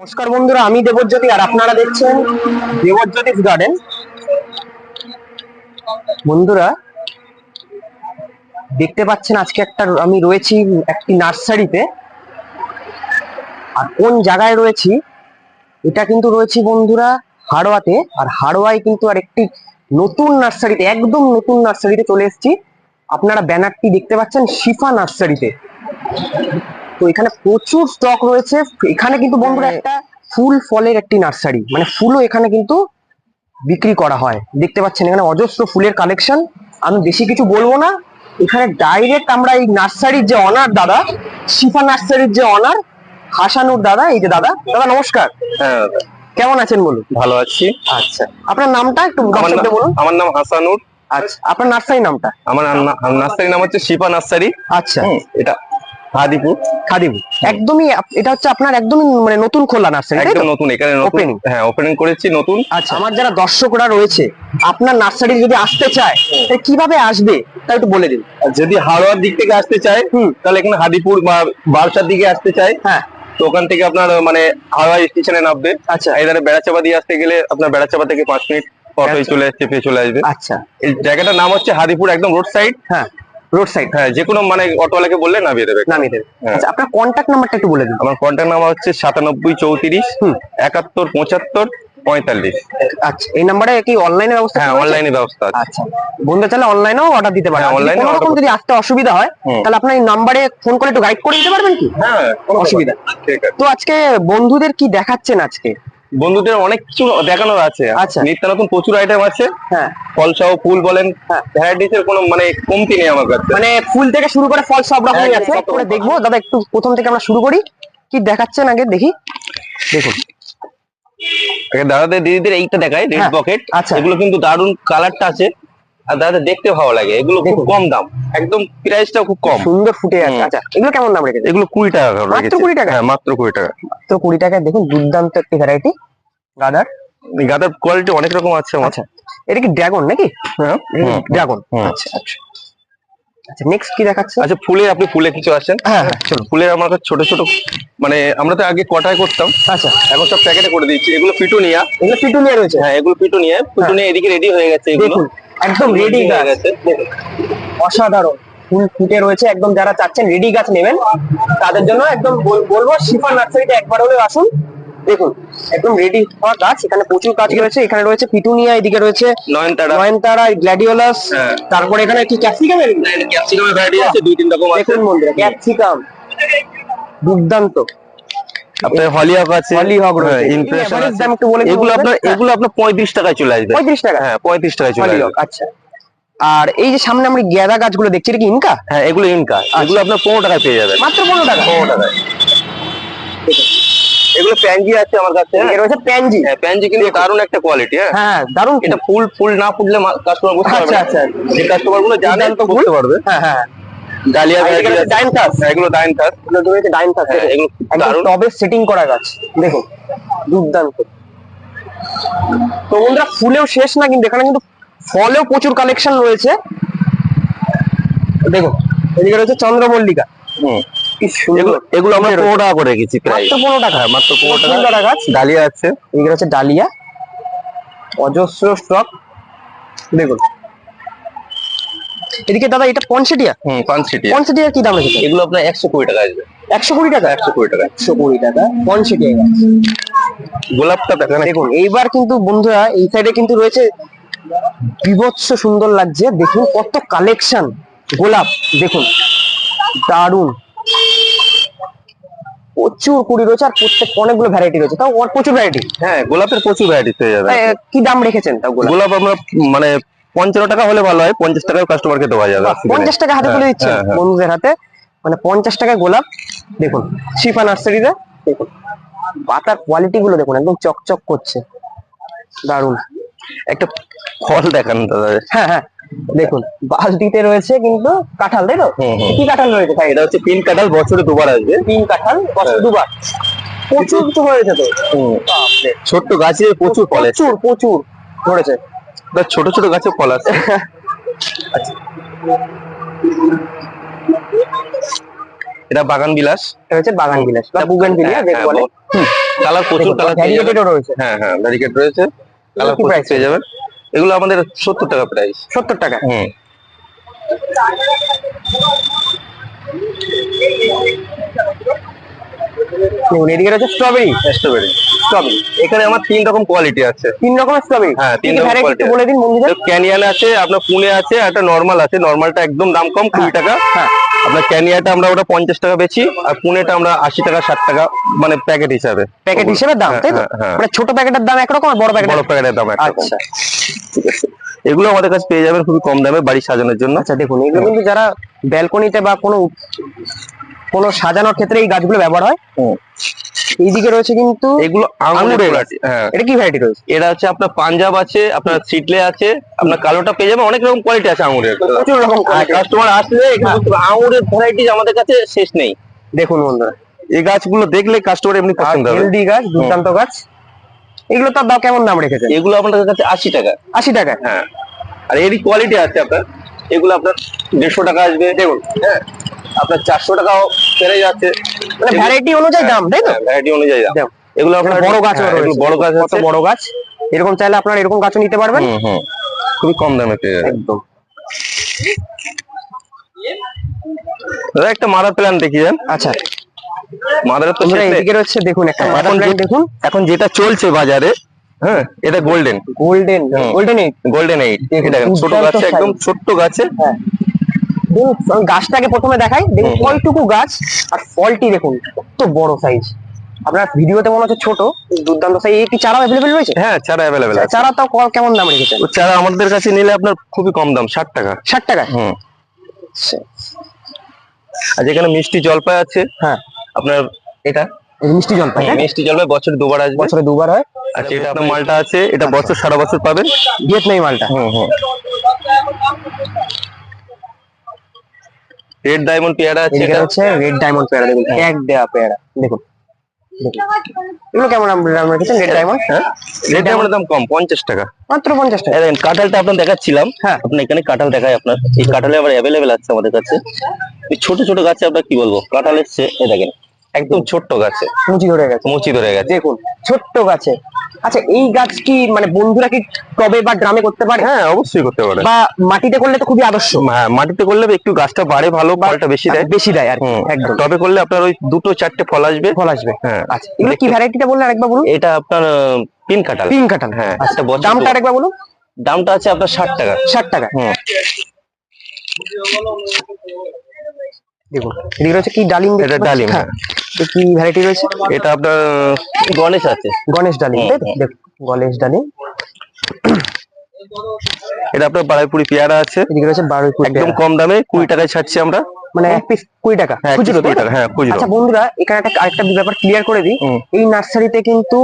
নমস্কার বন্ধুরা, আমি দেবজ্যোতি আর আপনারা দেখছেন দেবজ্যোতিস গার্ডেন। বন্ধুরা, দেখতে পাচ্ছেন আজকে একটা আমি রয়েছি একটি নার্সারিতে। আর কোন জায়গায় রয়েছি, এটা কিন্তু রয়েছি বন্ধুরা হাড়োয়াতে। আর হাড়োয়ায় কিন্তু আর একটি নতুন নার্সারিতে, একদম নতুন নার্সারিতে চলে এসেছি। আপনারা ব্যানারটি দেখতে পাচ্ছেন শিফা নার্সারিতে। তো এখানে প্রচুর স্টক রয়েছে। এখানে কিন্তু বন্ধুরা একটা ফুল ফলের একটি নার্সারি মানে ফুলও এখানে কিন্তু বিক্রি করা হয়। দেখতে পাচ্ছেন এখানে অজস্র ফুলের কালেকশন আমি বেশি কিছু বলব না। এখানে ডাইরেক্ট আমরা এই নার্সারির যে অনার দাদা শিফা নার্সারির যে অনার হাসানুর দাদা এই যে দাদা। দাদা নমস্কার। হ্যাঁ কেমন আছেন বলুন? ভালো আছি। আচ্ছা। আপনার নামটা একটু বলুন। আমার নাম হাসানুর। আচ্ছা। আপনার নার্সারি নামটা? আমার নার্সারি নাম হচ্ছে শিপা নার্সারি। আচ্ছা। এটা হাদিপুর খাদিবু একদমই এটা হচ্ছে আপনার একদমই মানে নতুন খোলা নার্সারি একদম নতুন এখানে নতুন হ্যাঁ ওপেনিং করেছি নতুন। আচ্ছা। আমার যারা দর্শকরা রয়েছে আপনার নার্সারি যদি আসতে চায় তাহলে কীভাবে আসবে? তা একটু বলে দিন। আর যদি হাওড়ার দিক থেকে আসতে চায়। তাহলে এখানে হাদিপুর বা বারসার দিকে আসতে চায়। হ্যাঁ। তো ওখান থেকে আপনার মানে হাওড়া স্টেশনে নামবে। আচ্ছা। এধারে বেড়াচাপা দিয়ে আসতে গেলে আপনার বেড়াচাপা থেকে পাঁচ মিনিট অটোয় আচ্ছা। চলে আসছে চলে আসবে। আচ্ছা। এই জায়গাটার নাম হচ্ছে হাদিপুর একদম রোড সাইড হ্যাঁ। রোড সাইড হ্যাঁ যে কোনো মানে অটোওয়ালাকে বললে নামিয়ে দেবে। নামিয়ে দেবে। হ্যাঁ। আচ্ছা আপনার কন্ট্যাক্ট নাম্বারটা একটু বলে দিন। আমার কন্ট্যাক্ট নাম্বার হচ্ছে সাতানব্বই চৌত্রিশ একাত্তর পঁচাত্তর পঁয়তাল্লিশ। আচ্ছা এই নাম্বারে কি অনলাইনে ব্যবস্থা হ্যাঁ অনলাইনে ব্যবস্থা আছে। আচ্ছা বন্ধু চাইলে অনলাইনেও অর্ডার দিতে পারে হ্যাঁ, কোনো রকম যদি আসতে অসুবিধা হয় তাহলে আপনার এই নাম্বারে ফোন করে একটু গাইড করে দিতে পারবেন কি? হ্যাঁ অসুবিধা। তো আজকে বন্ধুদের কি দেখাচ্ছেন আজকে? বন্ধুদের অনেক কিছু দেখানোর আছে। আচ্ছা। নিত্য নতুন প্রচুর আইটেম আছে। হ্যাঁ। ফল সহ ফুল বলেন হ্যাঁ। ভ্যারাইটিস এর কোনো মানে কমতি নেই আমার কাছে। মানে ফুল থেকে শুরু করে ফল সব রকমই একদম আছে। করে দেখব। দাদা একটু প্রথম থেকে আমরা শুরু করি। কি দেখাচ্ছেন আগে দেখি। দেখুন। দাদাদের দিদিদের এইটা দেখায় রেড হ্যাঁ, পকেট আচ্ছা। এগুলো কিন্তু দারুণ কালারটা আছে। আর দাদা দেখতে ভালো লাগে। এগুলো খুব কম দাম। একদম প্রাইসটাও খুব কম। সুন্দর ফুটে আছে। আচ্ছা এগুলো কেমন দাম রেখেছে এগুলো কুড়ি টাকা করে মাত্র। 20 টাকা? হ্যাঁ মাত্র কুড়ি টাকা। মাত্র কুড়ি টাকায় দেখুন দুর্দান্ত একটি ভ্যারাইটি গাদার? গাঁদার কোয়ালিটি অনেক রকম আছে আচ্ছা এটা কি ড্রাগন নাকি? হ্যাঁ ড্রাগন আচ্ছা আচ্ছা। আচ্ছা নেক্সট কি দেখাচ্ছে আচ্ছা ফুলে আপনি ফুলে কিছু আসেন হ্যাঁ হ্যাঁ। চলুন ফুলের আমার কাছে ছোট ছোট মানে আমরা তো আগে কটায় করতাম। আচ্ছা। এখন সব প্যাকেটে করে দিচ্ছি। এগুলো পিটুনিয়া। এগুলো পিটুনিয়া রয়েছে? হ্যাঁ এগুলো পিটুনিয়া। পিটুনিয়া এদিকে রেডি হয়ে গেছে এগুলো। একদম রেডি গাছ। অসাধারণ। ফুল ফুটে রয়েছে একদম যারা চাচ্ছেন রেডি গাছ নেবেন তাদের জন্য একদম বলব শিফা নার্সারিতে একবার হলেও আসুন। দেখুন একদম রেডি হওয়া গাছ এখানে প্রচুর গাছ রয়েছে এখানে রয়েছে পিটুনিয়া এদিকে রয়েছে নয়নতারা। নয়নতারা গ্ল্যাডিওলাস হ্যাঁ। তারপরে এখানে কি ক্যাপসিকাম ক্যাপসিকামের ভ্যারাইটি আছে দুই তিন রকম আছে। দেখুন বন্ধুরা ক্যাপসিকাম। দুর্দান্ত। আপনার হলিহক আছে হলিহক। হ্যাঁ, ইমপ্রেশন আছে দাম একটু বলে দিন এগুলো আপনার হ্যাঁ। এগুলো আপনার পঁয়ত্রিশ টাকায় চলে আসবে। পঁয়ত্রিশ টাকা। হ্যাঁ পঁয়ত্রিশ টাকায় চলে আসবে। আচ্ছা। আর এই যে সামনে আমরা গেঁদা গাছগুলো দেখছি এটা কি ইনকা? হ্যাঁ এগুলো ইনকা। এগুলো আপনার পনেরো টাকায় পেয়ে যাবেন। মাত্র পনেরো টাকা? পনেরো টাকায়। এগুলো প্যানজি আছে আমার কাছে। হ্যাঁ এর রয়েছে প্যানজি। হ্যাঁ প্যানজি কিন্তু দারুণ একটা কোয়ালিটি হ্যাঁ। হ্যাঁ দারুণ। এটা ফুল ফুল না ফুটলে কাস্টমার বুঝতে পারবে আচ্ছা, আচ্ছা। যে কাস্টমারগুলো জানে তো বুঝতে পারবে। হ্যাঁ হ্যাঁ। ডালিয়া এগুলো। হ্যাঁ, ডাইন এগুলো হ্যাঁ, এগুলো একদম দারুণ। টবে সেটিং করা গাছ। দেখুন দুর্দান্ত। তো বন্ধুরা ফুলেও শেষ না কিন্তু এখানে কিন্তু ফলেও প্রচুর কালেকশন রয়েছে। দেখুন এদিকে রয়েছে চন্দ্রমল্লিকা। হুম। এগুলো এগুলো আমরা পনেরো টাকা করে রেখেছি মাত্র পনেরো টাকা হ্যাঁ, মাত্র পনেরো ফুল টাকা গাছ। ডালিয়া আছে। এদিকে রয়েছে ডালিয়া। অজস্র স্টক। দেখুন এদিকে দাদা এটা পনসেটিয়া? হুম পাঁচ সিটি পনসেটিয়ার কি দাম রেখেছে? এগুলো আপনার একশো কুড়ি টাকা আসবে। একশো কুড়ি টাকা? একশো কুড়ি টাকা। একশো কুড়ি টাকা পনসেটিয়া। গাছ গোলাপটা দেখেন দেখুন এইবার কিন্তু বন্ধুরা এই সাইডে কিন্তু রয়েছে বিভৎস সুন্দর লাগছে। দেখুন কত কালেকশন গোলাপ দেখুন। দারুণ প্রচুর কুড়ি রয়েছে আর প্রত্যেক অনেকগুলো ভ্যারাইটি রয়েছে। তাও ওর প্রচুর ভ্যারাইটি হ্যাঁ গোলাপের প্রচুর ভ্যারাইটি পেয়ে যাবে কি দাম রেখেছেন তাও গোলাপ? গোলাপ আমরা মানে পঞ্চান্ন টাকা হলে ভালো হয় পঞ্চাশ টাকায় কাস্টমারকে দেওয়া যাবে। পঞ্চাশ টাকা হাতে তুলে হ্যাঁ, দিচ্ছেন হ্যাঁ, হ্যাঁ। বন্ধুদের হাতে। মানে পঞ্চাশ টাকায় গোলাপ দেখুন শিফা নার্সারিতে দেখুন পাতার কোয়ালিটি গুলো দেখুন একদম চকচক করছে। দারুণ একটা ফল দেখান দাদা। হ্যাঁ হ্যাঁ দেখুন বালতিতে রয়েছে কিন্তু কাঁঠাল তাই তো। কি কাঁঠাল রয়েছে? তাই এটা হচ্ছে পিন কাঁঠাল বছরে দুবার আসবে। তিন কাঁঠাল বছরে দুবার। প্রচুর তো হয়েছে তো। ছোট্ট গাছে প্রচুর ফল প্রচুর প্রচুর ধরেছে। ছোট ছোট গাছে ফল আছে। এটা বাগান বিলাস। এটা হচ্ছে বাগান বিলাস বা বুগেন বিলিয়া হ্যাঁ, যেটা হ্যাঁ, বলে। কালার প্রচুর কালার ভ্যারিয়েটেডও রয়েছে। হ্যাঁ হ্যাঁ ব্যারিকেড রয়েছে। Colour price? পেয়ে যাবেন। এগুলো আমাদের সত্তর টাকা প্রাইস সত্তর টাকা? হুম। দেখুন এদিকে রয়েছে স্ট্রবেরি স্ট্রবেরি স্ট্রবেরি এখানে আমার তিন রকম কোয়ালিটি আছে। তিন রকমের স্ট্রবেরি হ্যাঁ, তিন রকম ভ্যারাইটি বলে দিন বন্ধুদের। ক্যানিয়ান আছে আপনার পুনে আছে একটা নর্মাল আছে। নর্মালটা একদম দাম কম কুড়ি টাকা। হ্যাঁ আপনার ক্যানিয়াটা আমরা ওটা পঞ্চাশ টাকা বেচি আর পুনেটা আমরা আশি টাকা ষাট টাকা মানে প্যাকেট হিসাবে। প্যাকেট হিসেবে দাম তাই তো? হ্যাঁ, হ্যাঁ। মানে ছোট প্যাকেটের দাম একরকম আর বড় বড় প্যাকেটের দাম একরকম। আচ্ছা। ঠিক আছে এগুলো আমাদের কাছে পেয়ে যাবেন খুবই কম দামে বাড়ি সাজানোর জন্য। আচ্ছা দেখুন এগুলো কিন্তু যারা ব্যালকনিতে বা কোনো কোনো সাজানোর ক্ষেত্রে এই গাছগুলো ব্যবহার হয়? এইদিকে রয়েছে কিন্তু এগুলো আঙুরের হ্যাঁ। এটা কি ভ্যারাইটি রয়েছে? এটা হচ্ছে আপনার পাঞ্জাব আছে আপনার সিটলে আছে আপনার কালোটা পেয়ে যাবেন অনেক রকম কোয়ালিটি আছে আঙুরের প্রচুর রকম কাস্টমার আসলে এখানে বুঝতে পারবে, আঙুরের ভ্যারাইটিস আমাদের কাছে শেষ নেই। দেখুন বন্ধুরা এই গাছগুলো দেখলে কাস্টমার এমনি পছন্দ হবে। হেলদি গাছ দুর্দান্ত গাছ এগুলো তার দাম কেমন দাম রেখেছেন? এগুলো আপনাদের কাছে আশি টাকা। আশি টাকা? হ্যাঁ। আর এরই কোয়ালিটি আছে আপনার এগুলো আপনার দেড়শো টাকা আসবে। দেখুন। হ্যাঁ। আপনার চারশো টাকাও পেরে যাচ্ছে। মানে ভ্যারাইটি অনুযায়ী দাম তাই তো? ভ্যারাইটি অনুযায়ী দাম। এগুলো আপনার বড় গাছ হ্যাঁ, এগুলো রয়েছে। বড় গাছ আছে। বড় গাছ? এরকম চাইলে আপনারা এরকম গাছও নিতে পারবেন। খুবই কম দামে পেয়ে যাবেন। একদম। দাদা একটা মাদার প্ল্যান দেখি যান। আচ্ছা। মাদারের তো এদিকে রয়েছে দেখুন একটা হ্যাঁ, মাদার এখন প্ল্যান্ট দেখুন। এখন যেটা চলছে বাজারে হ্যাঁ এটা golden golden golden eight golden eight দেখেন ছোট গাছে একদম ছোট্ট গাছে। হ্যাঁ। দেখুন গাছটাকে প্রথমে দেখাই দেখুন। কয়টুকু গাছ আর ফলটি দেখুন কত বড় সাইজ আপনার ভিডিওতে মনে হচ্ছে ছোট দুর্দান্ত সাইজ কি চারা অ্যাভেলেবেল রয়েছে? হ্যাঁ চারা অ্যাভেলেবেল আছে। চারা তাও কেমন দাম রেখেছেন? চারা আমাদের কাছে নিলে আপনার খুবই কম দাম ষাট টাকা। ষাট টাকা? হুম। আর যেখানে মিষ্টি জলপাই আছে হ্যাঁ। আপনার এটা? মিষ্টি জলপাই তাই মিষ্টি জলপাই বছরে দুবার আসবে। বছরে দুবার হয়। আচ্ছা এটা আপনার মালটা আছে এটা বছর সারা বছর পাবেন ভিয়েতনামি মালটা। হুম হুম। রেড ডায়মন্ড পেয়ারা আছে এটা? হচ্ছে রেড ডায়মন্ড পেয়ারা দেখুন এক দেয়া পেয়ারা দেখুন। এগুলো কেমন দাম রেড ডায়মন্ড হ্যাঁ রেড ডায়মন্ডের দাম কম পঞ্চাশ টাকা। মাত্র পঞ্চাশ টাকা। এই দেখেন কাঁঠালটা আপনার দেখাচ্ছিলাম। হ্যাঁ। আপনার এখানে কাঁঠাল দেখায় আপনার। এই কাঁঠালে আবার অ্যাভেলেবেল আছে আমাদের কাছে। এই ছোট ছোট গাছে আপনার কি বলব? কাঁঠাল এসছে এই দেখেন একদম ছোট্ট গাছে। মুচি ধরে গেছে। মুচি ধরে গেছে। দেখুন ছোট্ট গাছে। আচ্ছা এই গাছ কি মানে বন্ধুরা কি টবে বা ড্রামে করতে পারে? হ্যাঁ অবশ্যই করতে পারে। বা মাটিতে করলে তো খুবই আদর্শ। হ্যাঁ মাটিতে করলে একটু গাছটা বাড়ে ভালো ফলটা বেশি দেয়। বেশি দেয় আর একদম। টবে করলে আপনার ওই দুটো চারটে ফল আসবে। ফল আসবে। হ্যাঁ। আচ্ছা এগুলো কি ভ্যারাইটিটা বললেন আরেকবার বলুন? এটা আপনার পিন কাঁঠাল। পিন কাঠাল। হ্যাঁ আচ্ছা দামটা আরেকবার বলুন। দামটা আছে আপনার ষাট টাকা। ষাট টাকা। হুম। দেখুন এদিকে রয়েছে কি ডালিম এটা ডালিম, হ্যাঁ কি ভ্যারাইটি রয়েছে? এটা আপনার গণেশ আছে। গণেশ ডালিম হুম। দেখুন গণেশ ডালিম। এটা আপনার পেয়ারা আছে। এদিকে রয়েছে বারোই একদম কম দামে কুড়ি টাকায় ছাড়ছি আমরা। মানে এক পিস কুড়ি টাকা হ্যাঁ খুচরো টাকা হ্যাঁ খুচরো। আচ্ছা বন্ধুরা এখানে একটা আরেকটা ব্যাপার ক্লিয়ার করে দিই। এই নার্সারিতে কিন্তু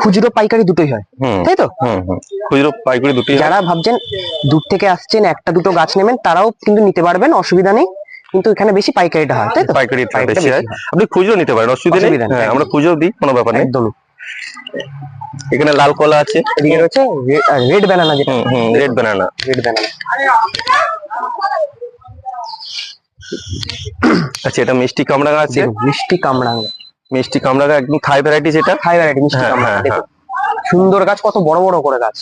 খুচরো পাইকারি দুটোই হয় তাই তো? হুম হুম। খুচরো পাইকারি দুটি যারা ভাবছেন দূর থেকে আসছেন একটা দুটো গাছ নেবেন তারাও কিন্তু নিতে পারবেন অসুবিধা নেই। কিন্তু এখানে বেশি পাইকারিটা হয় তাই তো? পাইকারি বেশি হয়। আপনি খুচরো নিতে পারেন অসুবিধা নেই। হ্যাঁ আমরা খুচরো দিই কোনো ব্যাপার নেই। একদমই এখানে লাল কলা আছে। এদিকে রয়েছে রেড ব্যানানা যেটা। হুম রেড ব্যানানা রেড ব্যানানা আচ্ছা এটা মিষ্টি কামরাঙা আছে। মিষ্টি কামরাঙ্গা মিষ্টি কামরাঙা একদম থাই ভ্যারাইটিস এটা হাই ভ্যারাইটি মিষ্টি হ্যাঁ, কামরাঙ্গা হ্যাঁ, সুন্দর গাছ কত বড় বড় করে গাছ।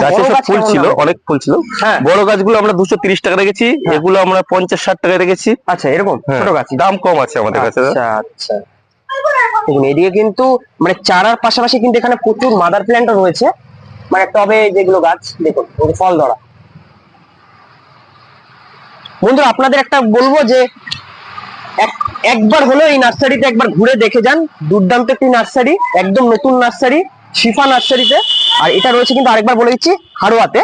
গাছে সব ফুল ছিল অনেক ফুল ছিল। হ্যাঁ। বড় গাছগুলো আমরা দুশো তিরিশ টাকা রেখেছি এগুলো আমরা পঞ্চাশ ষাট টাকা রেখেছি। আচ্ছা এরকম হ্যাঁ, ছোট গাছ। দাম কম আছে আমাদের কাছে। আচ্ছা আচ্ছা। দেখুন এদিকে কিন্তু মানে চারার পাশাপাশি কিন্তু এখানে প্রচুর মাদার প্ল্যান্টও রয়েছে। মানে টবে যেগুলো গাছ দেখুন ফল ধরা। বন্ধুরা আপনাদের একটা বলব যে এক- একবার হলো এই নার্সারিতে একবার ঘুরে দেখে যান। দুর্দান্ত একটি নার্সারি একদম নতুন নার্সারি। শিফা নার্সারিতে। আর এটা রয়েছে কিন্তু আরেকবার বলে দিচ্ছি হাড়োয়াতে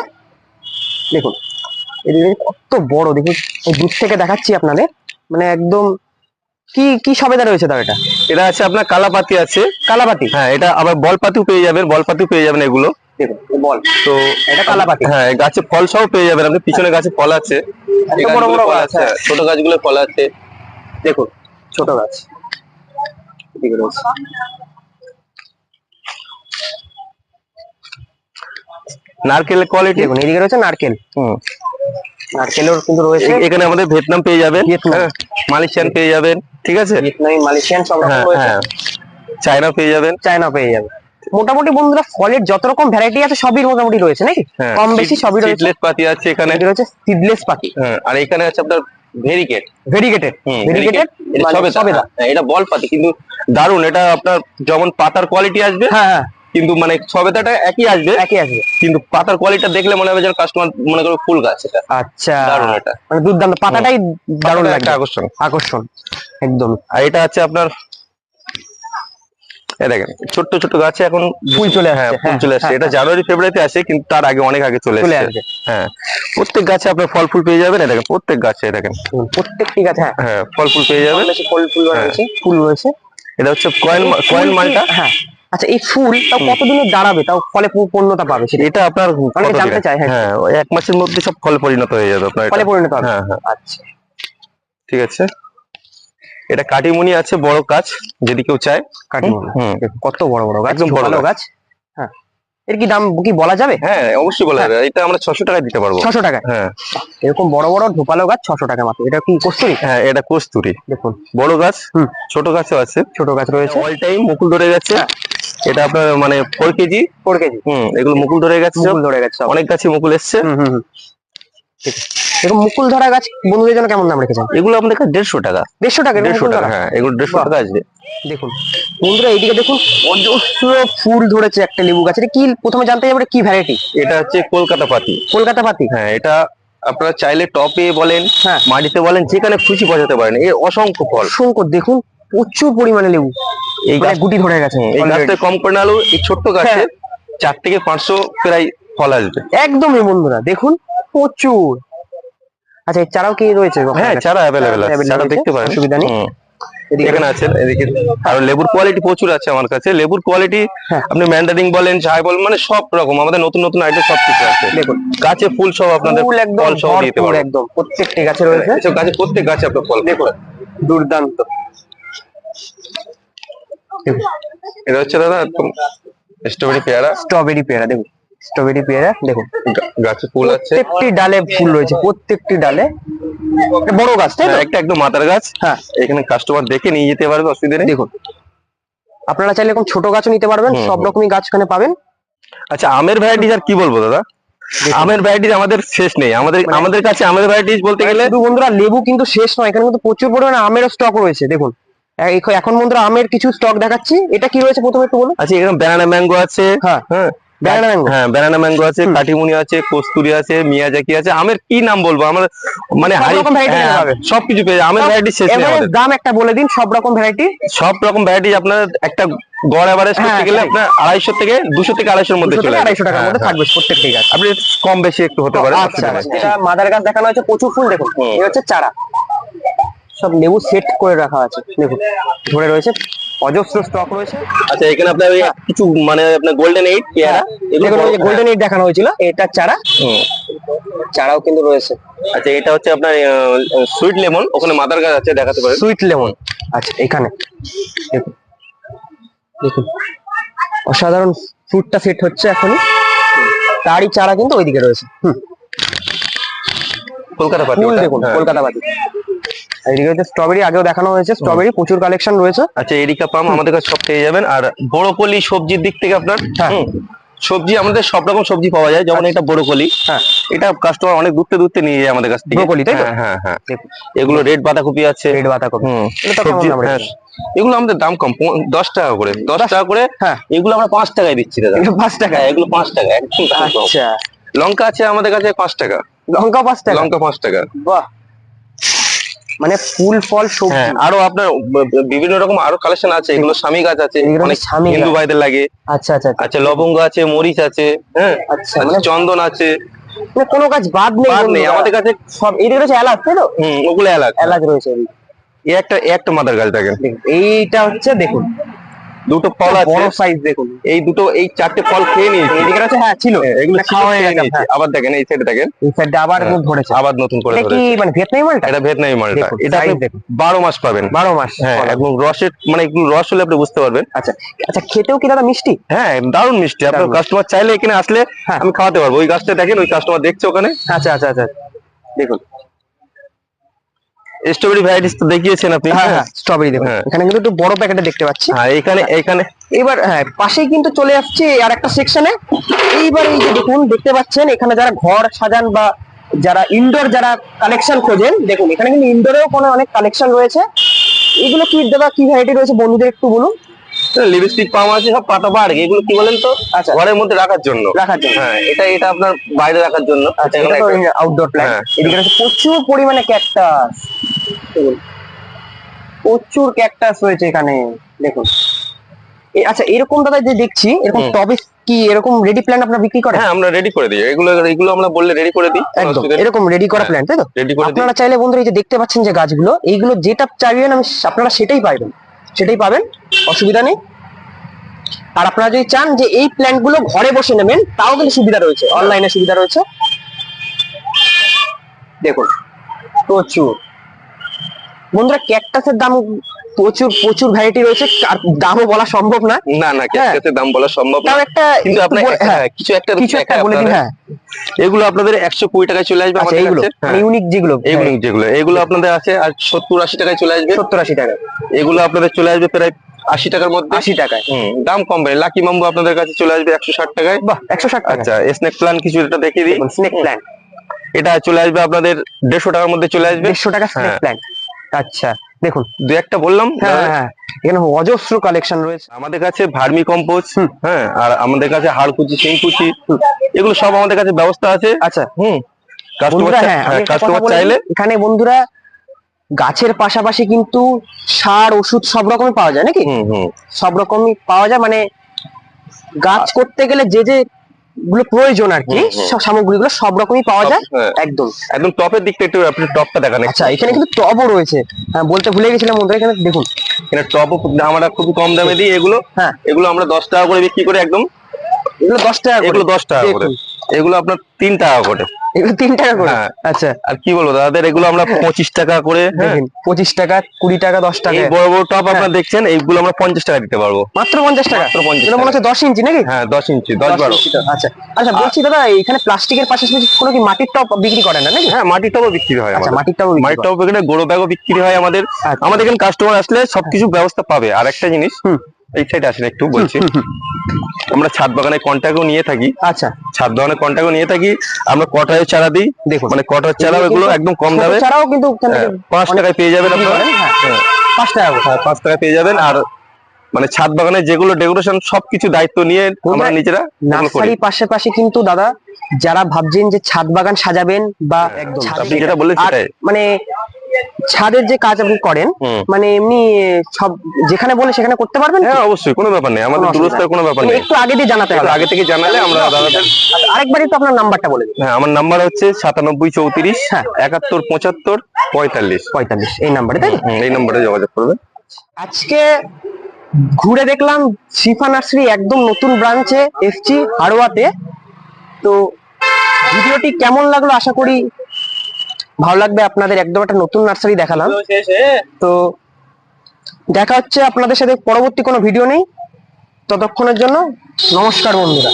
দেখুন কত বড় দেখুন দূর থেকে দেখাচ্ছি আপনাদের। মানে একদম কি কি সবেদা রয়েছে তার এটা? এটা আছে আপনার কালাপাতি আছে। কালাপাতি? হ্যাঁ এটা আবার বলপাতিও পেয়ে যাবেন বলপাতিও পেয়ে যাবেন এগুলো। দেখুন বল। তো এটা কালাপাতি। হ্যাঁ গাছে ফল সহ পেয়ে যাবেন আপনি পিছনে গাছে ফল আছে। বড় বড় গাছ, হ্যাঁ। ছোট গাছগুলো ফল আছে। দেখুন ছোট গাছ এদিকে রয়েছে নারকেলের কোয়ালিটি দেখুন এদিকে রয়েছে নারকেল হুম। নারকেলের কিন্তু রয়েছে। এখানে আমাদের ভিয়েতনাম পেয়ে যাবেন হ্যাঁ, মালয়েশিয়ান পেয়ে যাবেন ঠিক আছে? ভিয়েতনামি মালয়েশিয়ান সব রকম হ্যাঁ রয়েছে। হ্যাঁ চায়না পেয়ে যাবেন। চায়না পেয়ে যাবে মোটামুটি বন্ধুরা ফলের যত রকম ভ্যারাইটি আছে সবই মোটামুটি রয়েছে নাকি? কম বেশি সবই রয়েছে। সিডলেস পাতি আছে এখানে। এটি রয়েছে সিডলেস হ্যাঁ আর এখানে আছে আপনার ভেরিকেট ভেরিগেটেড ভেরিগেটেড সবেদা। হ্যাঁ, এটা বল পাতি কিন্তু দারুণ এটা আপনার যেমন পাতার কোয়ালিটি আসবে হ্যাঁ হ্যাঁ। কিন্তু মানে সবেদাটা একই আসবে? একই আসবে। কিন্তু পাতার কোয়ালিটিটা দেখলে মনে হবে যেন কাস্টমার মনে করবে ফুল গাছ এটা। আচ্ছা। দারুণ এটা। মানে দুর্দান্ত। পাতাটাই দারুণ একটা আকর্ষণ। আকর্ষণ। একদম। আর এটা আছে আপনার এই দেখেন ছোট্ট ছোট্ট গাছে এখন ফুল চলে হ্যাঁ ফুল হ্যাঁ, চলে আসছে। হ্যাঁ, এটা জানুয়ারি ফেব্রুয়ারিতে আসে কিন্তু তার আগে অনেক আগে চলে চলে আসছে আসবে হ্যাঁ প্রত্যেক গাছে আপনার ফল ফুল পেয়ে যাবেন। এই দেখেন প্রত্যেক গাছে এই দেখেন। প্রত্যেকটি গাছে হ্যাঁ। হ্যাঁ ফল ফুল পেয়ে যাবেন। ফুল ফুল হ্যাঁ। রয়েছে ফুল রয়েছে। এটা হচ্ছে কয়েন এই কয়েন মালটা? হ্যাঁ। আচ্ছা এই ফুল তাও কতদিনে দাঁড়াবে? তাও ফলে পূর্ণতা পাবে সেটা? এটা আপনার অনেকে জানতে চাই চায়, হ্যাঁ। হ্যাঁ ওই এক মাসের মধ্যে সব ফলে পরিণত হয়ে যাবে আপনার ফলে পরিণত হবে। হ্যাঁ হ্যাঁ। আচ্ছা। ঠিক আছে। এটা কাটিমুনি আছে বড় গাছ যদি কেউ চায় কাটিমুনি। কত বড় বড় গাছ? একদম বড়। গাছ? হ্যাঁ। এর কি দাম কি বলা যাবে? হ্যাঁ অবশ্যই বলা যাবে। এটা আমরা ছশো টাকায় দিতে পারব। ছশো টাকা হ্যাঁ। এরকম বড় বড় ঢোপালো গাছ ছশো টাকা মাত্র। এটা কি কস্তুরি? হ্যাঁ এটা কস্তুরি। দেখুন। বড় গাছ হুম। ছোট গাছও আছে। ছোট গাছ রয়েছে। অল টাইম মুকুল ধরে গেছে। হ্যাঁ। এটা আপনার মানে ফোর কেজি। Four KG. হুম এগুলো মুকুল ধরে গেছে। মুকুল ধরে গেছে অনেক গাছে মুকুল এসছে। ঠিক আছে এরকম মুকুল ধরা গাছ বন্ধুদের জন্য কেমন দাম রেখেছেন? এগুলো আমাদের কাছে দেড়শো টাকা। দেড়শো টাকা দেড়শো টাকা হ্যাঁ এগুলো দেড়শো টাকা আসবে দেখুন বন্ধুরা এইদিকে দেখুন অজস্র ফুল ধরেছে একটা লেবু গাছ। এটা কি প্রথমে জানতে যাবে কি ভ্যারাইটি এটা হচ্ছে কলকাতা পাতি। কলকাতা পাতি? হ্যাঁ এটা আপনারা চাইলে টপে বলেন হ্যাঁ। মাটিতে বলেন যেখানে খুশি বসাতে পারেন। এর অসংখ্য ফল। অসংখ্য দেখুন প্রচুর পরিমাণে লেবু। এই মানে গাছ গুটি ধরে গেছে। এই। গাছটা কম করে নালো এই ছোট্ট গাছে হ্যাঁ। চার থেকে পাঁচশো প্রায় ফল আসবে। একদমই বন্ধুরা দেখুন প্রচুর। আচ্ছা চারাও কি রয়েছে হ্যাঁ চারা অ্যাভেলেবেল আছে। চারা দেখতে পারেন। অসুবিধা নেই। এখানে এদিকে। আর লেবুর কোয়ালিটি প্রচুর আছে আমার কাছে। লেবুর কোয়ালিটি হ্যাঁ। আপনি ম্যান্ডারিং বলেন বলেন মানে সব রকম। আমাদের নতুন নতুন আইটেম সব কিছু আছে। দেখুন। গাছে ফুল সব আপনাদের ফুল একদম ফল সহ দিতে পারব। একদম। প্রত্যেকটি গাছে রয়েছে। এসব গাছে প্রত্যেক গাছে আপনার ফল দেখুন দুর্দান্ত। এটা হচ্ছে দাদা স্ট্রবেরি পেয়ারা। স্ট্রবেরি পেয়ারা দেখুন। স্ট্রবেরি পেয়ারা দেখুন। গাছে ফুল আছে। প্রত্যেকটি ডালে ফুল রয়েছে প্রত্যেকটি ডালে। বড় গাছ তাই হ্যাঁ, একটা একদম মাথার গাছ। হ্যাঁ। এখানে কাস্টমার দেখে নিয়ে যেতে পারবে অসুবিধা নেই। দেখুন আপনারা চাইলে এরকম ছোট গাছও নিতে পারবেন সব রকমই গাছ এখানে পাবেন। আচ্ছা আমের ভ্যারাইটিস আর কি বলব দাদা? আমের ভ্যারাইটিস আমাদের শেষ নেই। আমাদের মানে- আমাদের কাছে আমের ভ্যারাইটিস বলতে গেলে শুধু বন্ধুরা লেবু কিন্তু শেষ নয় এখানে কিন্তু প্রচুর পরিমাণে আমেরও স্টক রয়েছে দেখুন। এখন বন্ধুরা আমের কিছু স্টক দেখাচ্ছি। এটা কি রয়েছে প্রথমে একটু বলুন। আচ্ছা এখানে ব্যানানা ম্যাঙ্গো আছে। হ্যাঁ। হ্যাঁ। হ্যাঁ ব্যানানা ম্যাঙ্গো আছে কাটিমুনি আছে কস্তুরি আছে মিয়াজাকি আছে। আমের কি নাম বলব? আমার মানে হ্যাঁ। সবকিছু পেয়ে আমের ভ্যারাইটি শেষ দাম একটা বলে দিন সব রকম ভ্যারাইটি সব রকম ভ্যারাইটি আপনার একটা গড় এভারেজ করতে হ্যাঁ, গেলে আপনার আড়াইশো থেকে দুশো থেকে আড়াইশোর মধ্যে চলে আড়াইশো টাকার হ্যাঁ, মধ্যে হ্যাঁ। থাকবে প্রত্যেকটি গাছ। আপনি কম বেশি একটু হতে পারে। আচ্ছা মাদার গাছ দেখানো হয়েছে প্রচুর ফুল দেখুন। এই হচ্ছে চারা। সব লেবু সেট করে রাখা আছে। দেখুন ধরে রয়েছে অজস্র স্টক রয়েছে। আচ্ছা এখানে আপনার কিছু মানে আপনার গোল্ডেন এইট পেয়ারা এগুলো দেখুন গোল্ডেন এইট দেখানো হয়েছিল এটা চারা। চারাও কিন্তু রয়েছে। আচ্ছা এটা হচ্ছে আপনার সুইট লেমন ওখানে মাদার গাছ আছে দেখাতে পারেন। সুইট লেমন আচ্ছা এখানে। দেখুন দেখুন। অসাধারণ ফ্রুটটা সেট হচ্ছে এখন তারই চারা কিন্তু ওইদিকে রয়েছে। হুম, কলকাতা পাতি। দেখুন হ্যাঁ। কলকাতা বাদি এইদিকে হচ্ছে স্ট্রবেরি আগেও দেখানো হয়েছে। স্ট্রবেরি প্রচুর কালেকশন রয়েছে। আচ্ছা এরিকা পাম আমাদের কাছে সব পেয়ে যাবেন। আর বড়কলি সবজির দিক থেকে আপনার হ্যাঁ। সবজি আমাদের সব রকম সবজি পাওয়া যায়। যেমন এটা বড়কলি হ্যাঁ এটা কাস্টমার অনেক দূরতে দূরতে নিয়ে যায় আমাদের কাছ থেকে। ব্রোকলি, তাই হ্যাঁ হ্যাঁ হ্যাঁ। এগুলো রেড বাঁধাকপি আছে। রেড বাঁধাকপি। হ্যাঁ? এগুলো আমাদের দাম কম দশ টাকা করে দশ টাকা করে হ্যাঁ। এগুলো আমরা পাঁচ টাকায় দিচ্ছি দাদা। পাঁচ টাকা এগুলো পাঁচ টাকা একদম আচ্ছা। লঙ্কা আছে আমাদের কাছে পাঁচ টাকা। লঙ্কা পাঁচ টাকা? লঙ্কা পাঁচ টাকা। বাহ। মানে ফুল ফল সবজি। হ্যাঁ আরও আপনার বিভিন্ন রকম আরও কালেকশন আছে। এগুলো স্বামী গাছ আছে অনেক স্বামী হিন্দু ভাইদের লাগে। আচ্ছা আচ্ছা আচ্ছা। লবঙ্গ আছে মরিচ আছে হ্যাঁ? আচ্ছা মানে চন্দন আছে। মানে কোনো গাছ বাদ নেই বাদ নেই আমাদের কাছে সব এই রয়েছে এলাচ তাই তো? হুম ওগুলো এলাচ। এলাচ রয়েছে। এই একটা একটা মাদার গাছ দেখেন এইটা হচ্ছে দেখুন দুটো ফল আছে। বড় সাইজ দেখুন। এই দুটো এই চারটে ফল খেয়ে নিয়েছি। এইদিকে রয়েছে হ্যাঁ ছিল। হ্যাঁ, এগুলো খাওয়া হয়ে গেছে। আবার দেখেন এই সাইডে দেখেন। এই সাইডটা আবার হ্যাঁ, ধরেছে আবার নতুন করে এটা কি ধরেছে। মানে ভিয়েতনামি মালটা? এটা ভিয়েতনামি মালটা। এটা আপনি size দেখুন। বারো মাস পাবেন। বারো মাস হ্যাঁ। এবং রসের মানে একটু রস হলে আপনি বুঝতে পারবেন। আচ্ছা আচ্ছা খেতেও কি দাদা মিষ্টি? হ্যাঁ দারুণ মিষ্টি। আপনার কাস্টমার চাইলে এখানে আসলে হ্যাঁ। আমি খাওয়াতে পারব। ওই গাছটা দেখেন ওই কাস্টমার দেখছে ওখানে। আচ্ছা আচ্ছা আচ্ছা। দেখুন। স্ট্রবেরি ভ্যারাইটিস তো দেখিয়েছেন আপনি? হ্যাঁ হ্যাঁ স্ট্রবেরি দেখুন। হ্যাঁ। এখানে কিন্তু একটু বড় প্যাকেটে দেখতে পাচ্ছি। হ্যাঁ এখানে এখানে। এবার হ্যাঁ পাশেই কিন্তু চলে আসছে আর একটা সেকশনে এইবার এই যে দেখুন দেখতে পাচ্ছেন এখানে যারা ঘর সাজান বা যারা ইনডোর যারা কালেকশন খোঁজেন দেখুন এখানে কিন্তু ইনডোরেও কোনো অনেক কালেকশন রয়েছে। এগুলো কি দেবা কি ভ্যারাইটি রয়েছে বন্ধুদের একটু বলুন। লিপস্টিক পাম আছে সব পাতা পার্ক এগুলো কি বলেন তো? আচ্ছা। ঘরের মধ্যে রাখার জন্য। রাখার জন্য। হ্যাঁ এটা এটা আপনার বাইরে রাখার জন্য। আচ্ছা এটা আউটডোর প্ল্যান্ট হ্যাঁ। এদিকে প্রচুর পরিমাণে ক্যাকটাস দেখুন। প্রচুর ক্যাকটাস রয়েছে এখানে দেখুন। আচ্ছা এরকম দাদা যে দেখছি এরকম। টবে কি এরকম রেডি প্ল্যান্ট আপনারা বিক্রি করেন? হ্যাঁ আমরা রেডি করে দিই। এগুলো এগুলো আমরা বললে রেডি করে দিই। একদম এরকম রেডি করা। প্ল্যান্ট তাই তো? রেডি করে আপনারা চাইলে বন্ধুরা এই যে দেখতে পাচ্ছেন যে গাছগুলো এইগুলো যেটা চাইবেন আমি আপনারা সেটাই পাবেন সেটাই পাবেন অসুবিধা নেই। আর আপনারা যদি চান যে এই প্ল্যান্টগুলো ঘরে বসে নেবেন তাও কিন্তু সুবিধা রয়েছে। অনলাইনে সুবিধা রয়েছে। দেখুন প্রচুর। বন্ধুরা ক্যাকটাসের দাম প্রচুর প্রচুর ভ্যারাইটি রয়েছে। আর দামও বলা সম্ভব না। না না হ্যাঁ। ক্যাসকেটের দাম বলা সম্ভব না। একটা কিন্তু আপনার হ্যাঁ হ্যাঁ কিছু একটা কিছু একটা বলে দিন হ্যাঁ। এগুলো আপনাদের একশো কুড়ি টাকায় চলে আসবে আচ্ছা আমাদের এইগুলো কাছে। হ্যাঁ, ইউনিক যেগুলো। এগুলো যেগুলো এগুলো আপনাদের আছে আর সত্তর আশি টাকায় চলে আসবে। সত্তর আশি টাকা এগুলো আপনাদের চলে আসবে প্রায় আশি টাকার মধ্যে। আশি টাকায়। হুম, দাম কম পাবে লাকি মাম্বু আপনাদের কাছে চলে আসবে একশো ষাট টাকায়। বাহ একশো ষাট আচ্ছা স্নেক প্ল্যান কিছু এটা দেখিয়ে দিই। স্নেক প্ল্যান এটা চলে আসবে আপনাদের দেড়শো টাকার মধ্যে চলে আসবে। দেড়শো টাকা স্নেক হ্যাঁ। আচ্ছা দেখুন দু একটা বললাম হ্যাঁ হ্যাঁ, এখানে অজস্র কালেকশন রয়েছে। আমাদের কাছে ভার্মি কম্পোস্ট হ্যাঁ আর আমাদের কাছে হাড়কুচি সিংকুচি এগুলো সব আমাদের কাছে ব্যবস্থা আছে। আচ্ছা হুম। কাস্টমার হ্যাঁ কাস্টমার চাইলে এখানে বন্ধুরা গাছের পাশাপাশি কিন্তু সার ওষুধ সব রকমই পাওয়া যায় নাকি? সব রকমই পাওয়া যায় মানে গাছ করতে গেলে যে যে গুলো প্রয়োজন আর কি। সামগ্রী গুলো সব সামগ্রীগুলো সব রকমই পাওয়া যায়। হ্যাঁ, একদম। একদম টপের দিকটা একটু আপনি টপটা দেখান আচ্ছা এখানে কিন্তু টপও রয়েছে। হ্যাঁ বলতে ভুলে গেছিলাম বন্ধুরা এখানে দেখুন। এখানে টপও আমরা খুব কম দামে দিই এগুলো। হ্যাঁ। এগুলো আমরা দশ টাকা করে বিক্রি করি একদম। এগুলো দশ টাকা করে। এগুলো দশ টাকা করে। এগুলো আপনার তিন টাকা করে। এগুলো তিন টাকা করে? হ্যাঁ। আচ্ছা। আর কি বলব দাদাদের এগুলো আমরা পঁচিশ টাকা করে হ্যাঁ, দেখুন পঁচিশ টাকা কুড়ি টাকা দশ টাকা। এই বড় বড় টপ আপনারা দেখছেন এইগুলো আমরা পঞ্চাশ টাকা দিতে পারব। মাত্র পঞ্চাশ টাকা? মাত্র 50 এটা মনে হচ্ছে দশ ইঞ্চি নাকি? হ্যাঁ দশ ইঞ্চি দশ বারো। ইঞ্চি তো, আচ্ছা। আচ্ছা বলছি দাদা এখানে প্লাস্টিকের পাশাপাশি কোনো কি মাটির টপ বিক্রি করেন না নাকি? হ্যাঁ মাটির টপও বিক্রি হয় আচ্ছা মাটির টপ মাটির টপ এখানে গোড়ো ব্যাগও বিক্রি হয় আমাদের। আচ্ছা। আমাদের এখানে কাস্টমার আসলে সবকিছু ব্যবস্থা পাবে। আর একটা জিনিস। এই সাইডে আসেন একটু বলছি। আমরা ছাদ বাগানের কন্ট্যাক্টও নিয়ে থাকি। আচ্ছা। ছাদ বাগানের কন্ট্যাক্টও নিয়ে থাকি। আমরা কটায় চারা দিই? দেখুন। মানে কটার চারা এগুলো একদম কম দামে? ছাড়াও কিন্তু হ্যাঁ, পাঁচ টাকায় পেয়ে যাবেন আপনারা। হ্যাঁ। হ্যাঁ, পাঁচ টাকা পাঁচ টাকায় পেয়ে যাবেন। আর মানে ছাদ বাগানের যেগুলো ডেকোরেশন সবকিছু দায়িত্ব নিয়ে আমরা নিজেরা নার্সারির পাশাপাশি কিন্তু দাদা যারা ভাবছেন যে ছাদ বাগান সাজাবেন বা মানে ছাদের যে কাজ আপনি করেন মানে এমনি সব যেখানে বলে সেখানে করতে পারবেন? হ্যাঁ অবশ্যই কোনো ব্যাপার নেই। আমাদের দূরত্বের কোনো ব্যাপার নেই। একটু আগে দিয়ে জানাতে হবে। আগে থেকে জানালে আমরা দাদাদের আচ্ছা, আরেকবার একটু আপনার নাম্বারটা বলে দিন হ্যাঁ আমার নাম্বার হচ্ছে সাতানব্বই চৌত্রিশ হ্যাঁ। একাত্তর পঁচাত্তর পঁয়তাল্লিশ। পঁয়তাল্লিশ এই নাম্বারে তাই? এই নাম্বারে যোগাযোগ করবে। আজকে ঘুরে দেখলাম শিফা নার্সারি একদম নতুন ব্রাঞ্চে এসছি হাড়োয়াতে তো ভিডিওটি কেমন লাগল আশা করি ভালো লাগবে আপনাদের একদম একটা নতুন নার্সারি দেখালাম। তো দেখা হচ্ছে আপনাদের সাথে পরবর্তী কোনো ভিডিও নেই। ততক্ষণের জন্য নমস্কার বন্ধুরা।